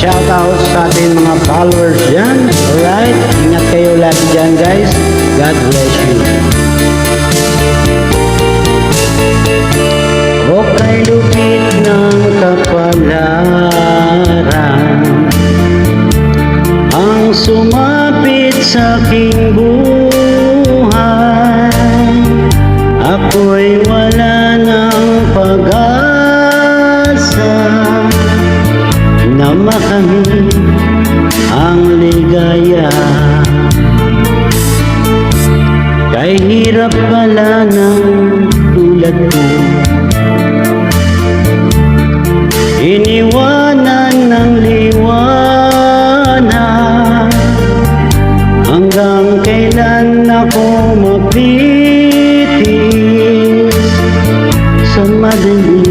shoutout sa ating mga followers dyan. Alright? Ingat kayo lagi dyan guys. God bless you. O kay lupit ng kapalaran Ang sumapit sa aking buhay Ako'y wala ng pag-asa samahan ang ligaya. Kay hirap pala ng tulad ko. Iniwanan ng liwanag. Hanggang kailan ako mapitis Sa madaling